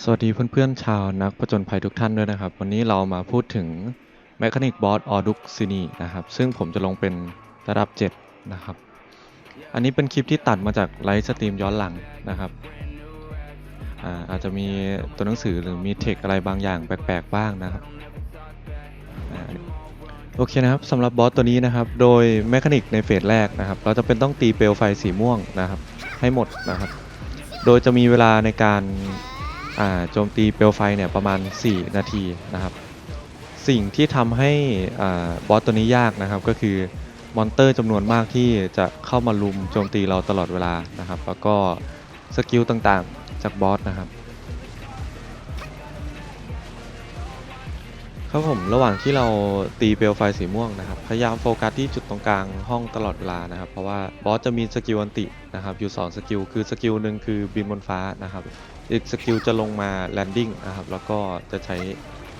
สวัสดีเพื่อนๆชาวนักผจญภัยทุกท่านด้วยนะครับ วันนี้เรามาพูดถึง Mechanic Boss o r d u x i n i นะครับ ซึ่งผมจะลงเป็นระดับ 7 นะครับ อันนี้เป็นคลิปที่ตัดมาจากไลฟ์สตรีมย้อนหลังนะครับอาอาจจะมีตัวหนังสือหรือมีเทคอะไรบางอย่างแปลกๆบ้างนะครับโอเคนะครับสำหรับบอสตัวนี้นะครับ โดยแมคานิกในเฟสแรกนะครับ เราจะเป็นต้องตีเปลวไฟสีม่วงนะครับ ให้หมดนะครับ โดยจะมีเวลาในการ โจมตีเปลวไฟเนี่ยประมาณ 4 นาทีนะครับ สิ่งที่ทำให้บอสตัวนี้ยากนะครับก็คือมอนเตอร์จำนวนมากที่จะเข้ามาลุมโจมตีเราตลอดเวลานะครับ แล้วก็สกิลต่างๆจากบอสนะครับ ครับผมระหว่างที่เราตีเปลวไฟสีม่วงนะครับพยายามโฟกัสที่จุดตรงกลางห้องตลอดเวลานะครับ เพราะว่าบอสจะมีสกิลอันตินะครับอยู่2สกิลคือสกิลหนึ่งคือบินบนฟ้านะครับอีกสกิลจะลงมาแลนดิ้งนะครับแล้วก็จะใช้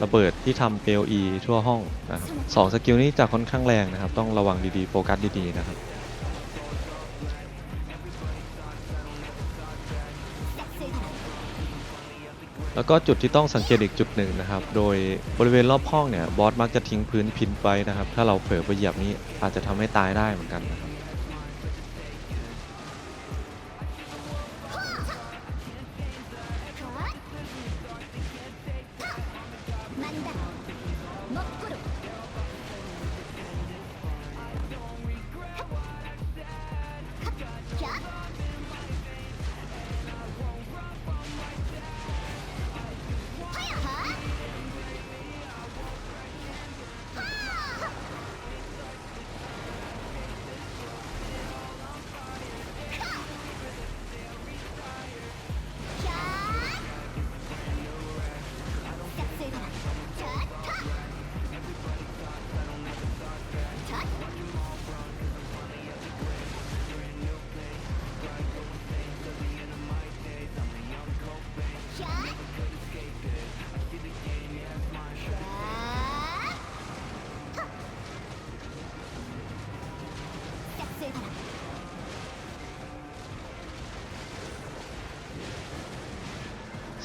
ระเบิดที่ทำเปลว E ทั่วห้องนะครับสองสกิลนี้จะค่อนข้างแรงนะครับ ต้องระวังดีๆ โฟกัสดีๆนะครับ แล้วก็จุดที่ต้องสังเกตอีกจุดหนึ่งนะครับ โดยบริเวณรอบห้องเนี่ยบอสมักจะทิ้งพื้นพินไว้นะครับ ถ้าเราเผลอไปเหยียบนี้อาจจะทำให้ตายได้เหมือนกันนะครับ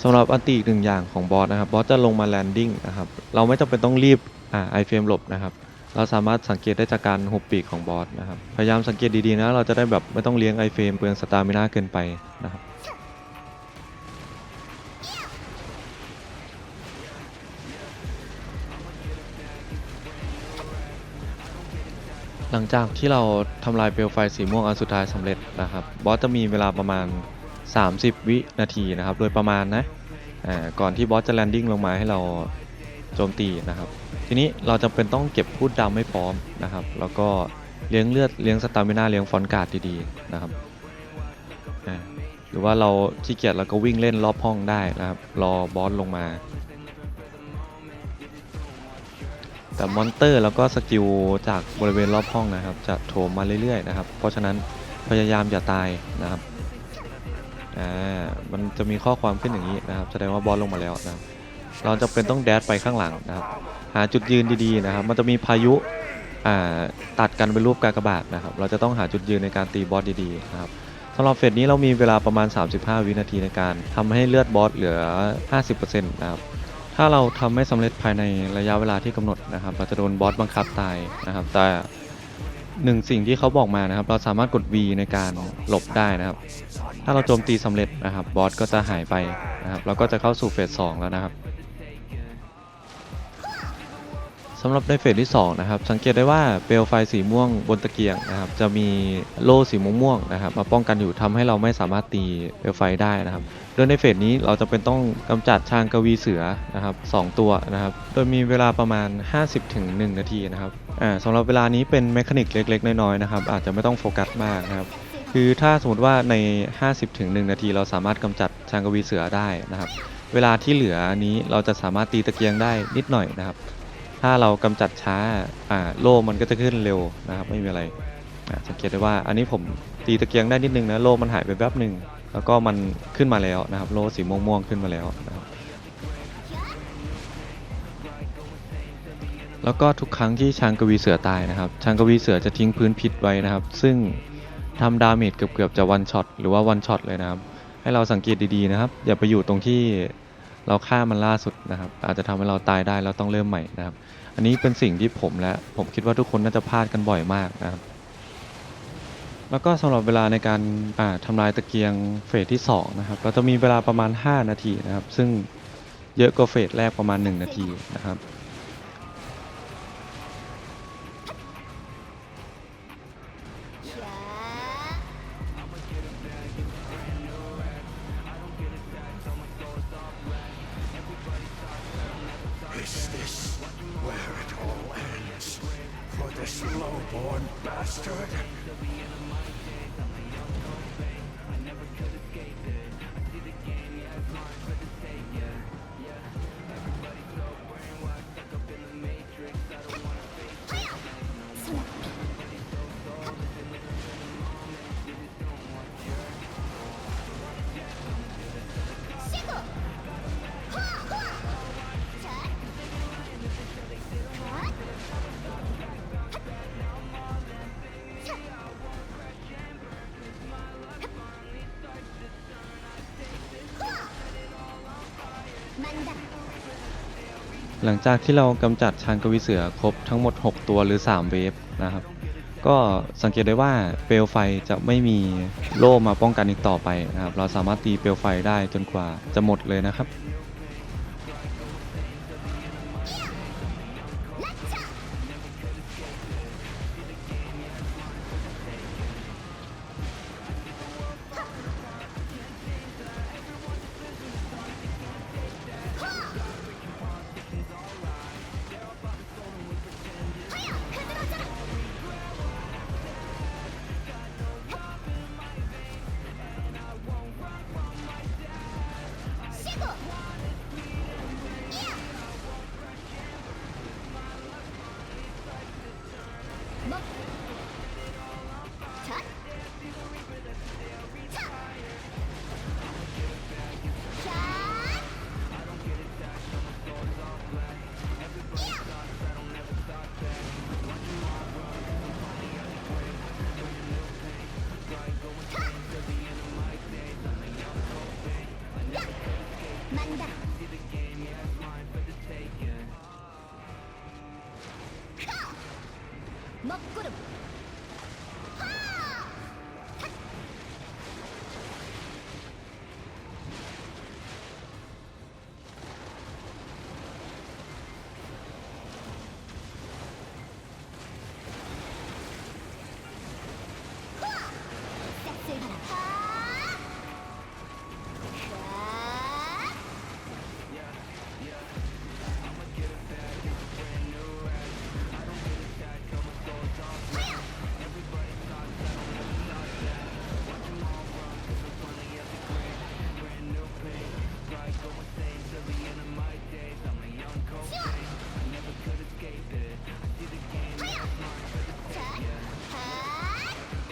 สำหรับอันติอีกหนึ่งอย่างของบอสนะครับบอสจะลงมาแลนดิ้งนะครับเราไม่จำเป็นต้องรีบอ่าไอเฟรมหลบนะครับเราสามารถสังเกตได้จากการหุบปีกของบอสนะครับพยายามสังเกตดีๆนะเราจะได้แบบไม่ต้องเลี้ยงไอเฟรมเปลืองสตามิน่าเกินไปนะครับหลังจากที่เราทำลายเปลวไฟสีม่วงอันสุดท้ายสำเร็จนะครับบอสจะมีเวลาประมาณ 30 วินาทีนะครับ โดยประมาณนะก่อนที่บอสจะแลนดิ้งลงมาให้เราโจมตีนะครับ ทีนี้เราจำเป็นต้องเก็บพูดดำให้พร้อมนะครับ แล้วก็เลี้ยงเลือดเลี้ยงสตามิน่าเลี้ยงฟอนการ์ดดีๆนะครับหรือว่าเราขี้เกียจเราก็วิ่งเล่นรอบห้องได้นะครับ รอบอสลงมา แต่มอนเตอร์แล้วก็สกิลจากบริเวณรอบห้องนะครับ จะโถมมาเรื่อยๆนะครับ เพราะฉะนั้นพยายามอย่าตายนะครับ อ่ามันจะมีข้อความขึ้นอย่างนี้นะครับแสดงว่าบอสลงมาแล้วนะครับเราจะเป็นต้องแดดไปข้างหลังนะครับ หาจุดยืนดีๆนะครับ มันจะมีพายุอ่าตัดกันเป็นรูปกากบาทนะครับ เราจะต้องหาจุดยืนในการตีบอสดีๆนะครับสำหรับเฟสนี้เรามีเวลาประมาณ 35 วินาทีในการทำให้เลือดบอสเหลือ 50%นะครับถ้าเราทำไม่สำเร็จภายในระยะเวลาที่กำหนดนะครับ เราจะโดนบอสบังคับตายนะครับ แต่ หนึ่งสิ่งที่เขาบอกมานะครับ เราสามารถกด V ในการหลบได้นะครับ ถ้าเราโจมตีสำเร็จนะครับบอสก็จะหายไปนะครับเราก็จะเข้าสู่เฟส2แล้วนะครับสำหรับในเฟสที่2นะครับสังเกตได้ว่าเปลวไฟสีม่วงบนตะเกียงนะครับ จะมีโล่สีม่วงๆนะครับ มาป้องกันอยู่ทำให้เราไม่สามารถตีเปลวไฟได้นะครับ โดยในเฟสนี้เราจะเป็นต้องกำจัดช้างกวีเสือนะครับสองตัวนะครับ โดยมีเวลาประมาณ 50ถึง1นาทีนะครับ อ่าสำหรับเวลานี้เป็นเมคานิกเล็ก ๆ น้อยๆนะครับ อาจจะไม่ต้องโฟกัสมากนะครับ คือถ้าสมมติว่าใน 50ถึง1นาทีเราสามารถกำจัดชางกวีเสือได้นะครับ เวลาที่เหลือนี้เราจะสามารถตีตะเกียงได้นิดหน่อยนะครับ ถ้าเรากำจัดช้าอ่าโล่มันก็จะขึ้นเร็วนะครับ ไม่มีอะไรสังเกตได้ว่าอันนี้ผมตีตะเกียงได้นิดนึงนะโล่มันหายไปแป๊บหนึ่งแล้วก็มันขึ้นมาแล้วนะครับ โล่สีม่วงๆขึ้นมาแล้วนะครับ แล้วก็ทุกครั้งที่ช้างกวีเสือตายนะครับช้างกวีเสือจะทิ้งพื้นพิษไว้นะครับ ซึ่งทำดาเมจเกือบๆจะวันช็อตหรือว่าวันช็อตเลยนะครับ ให้เราสังเกตดีๆนะครับ อย่าไปอยู่ตรงที่เราฆ่ามันล่าสุดนะครับ อาจจะทำให้เราตายได้แล้วต้องเริ่มใหม่นะครับ อันนี้เป็นสิ่งที่ผมและผมคิดว่าทุกคนน่าจะพลาดกันบ่อยมากนะครับ แล้วก็สำหรับเวลาในการอ่าทำลายตะเกียงเฟสที่2นะครับ เราจะมีเวลาประมาณ 5 นาทีนะครับ ซึ่งเยอะกว่าเฟสแรกประมาณ 1 นาทีนะครับ Born bastard! หลังจากที่เรากำจัดชานกวีเสือครบทั้งหมด 6 ตัวหรือ 3 เวฟนะครับ ก็สังเกตได้ว่าเปลวไฟจะไม่มีโล่มาป้องกันอีกต่อไปนะครับ เราสามารถตีเปลวไฟได้จนกว่าจะหมดเลยนะครับ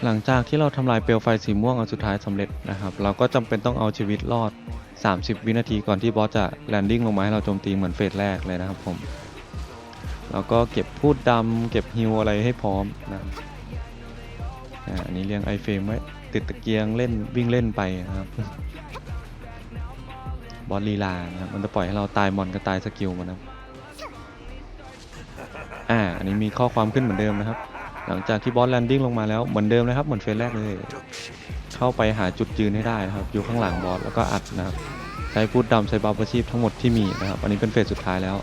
หลังจากที่เราทำลายเปลวไฟสีม่วงอันสุดท้ายสำเร็จนะครับ เราก็จำเป็นต้องเอาชีวิตรอด 30 วินาทีก่อนที่บอสจะแลนดิ้งลงมาให้เราโจมตีเหมือนเฟสแรกเลยนะครับผมแล้วก็เก็บพูดดำเก็บฮิวอะไรให้พร้อมนะอันนี้เรียงไอเฟรมไว้ติดตะเกียงเล่นวิ่งเล่นไปนะครับบอสลีลานะครับมันจะปล่อยให้เราตายมอนก็ตายสกิลมันนะครับอ่าอันนี้มีข้อความขึ้นเหมือนเดิมนะครับ หลังจากที่บอสแลนดิ้งลงมาแล้วเหมือนเดิมนะครับเหมือนเฟสแรกเลย เข้าไปหาจุดยืนให้ได้นะครับ อยู่ข้างหลังบอสแล้วก็อัดนะครับ ใช้พูดดำใช้บาประชีพทั้งหมดที่มีนะครับ อันนี้เป็นเฟสสุดท้ายแล้ว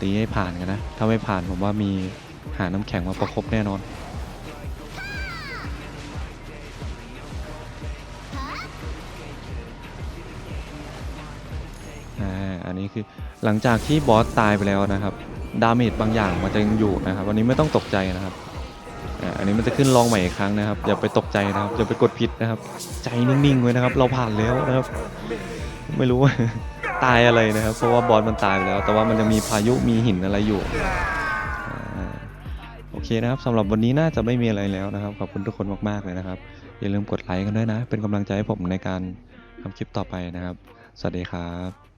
ตีให้ผ่านกันนะ ถ้าไม่ผ่านผมว่ามีหาน้ำแข็งมาประคบแน่นอนอ่อันนี้คือหลังจากที่บอสตายไปแล้วนะครับ ดาเมจบางอย่างมันจะยังอยู่นะครับวันนี้ไม่ต้องตกใจนะครับอันนี้มันจะขึ้นลองใหม่อีกครั้งนะครับ อย่าไปตกใจนะครับอย่าไปกดผิดนะครับ ใจนิ่งๆไว้นะครับ เราผ่านแล้วนะครับ ไม่รู้ว่าตายอะไรนะครับ เพราะว่าบอสมันตายไปแล้ว แต่ว่ามันยังมีพายุมีหินอะไรอยู่โอเคนะครับสำหรับวันนี้น่าจะไม่มีอะไรแล้วนะครับขอบคุณทุกคนมากๆเลยนะครับ อย่าลืมกดไลค์กันด้วยนะ เป็นกำลังใจให้ผมในการทำคลิปต่อไปนะครับ สวัสดีครับ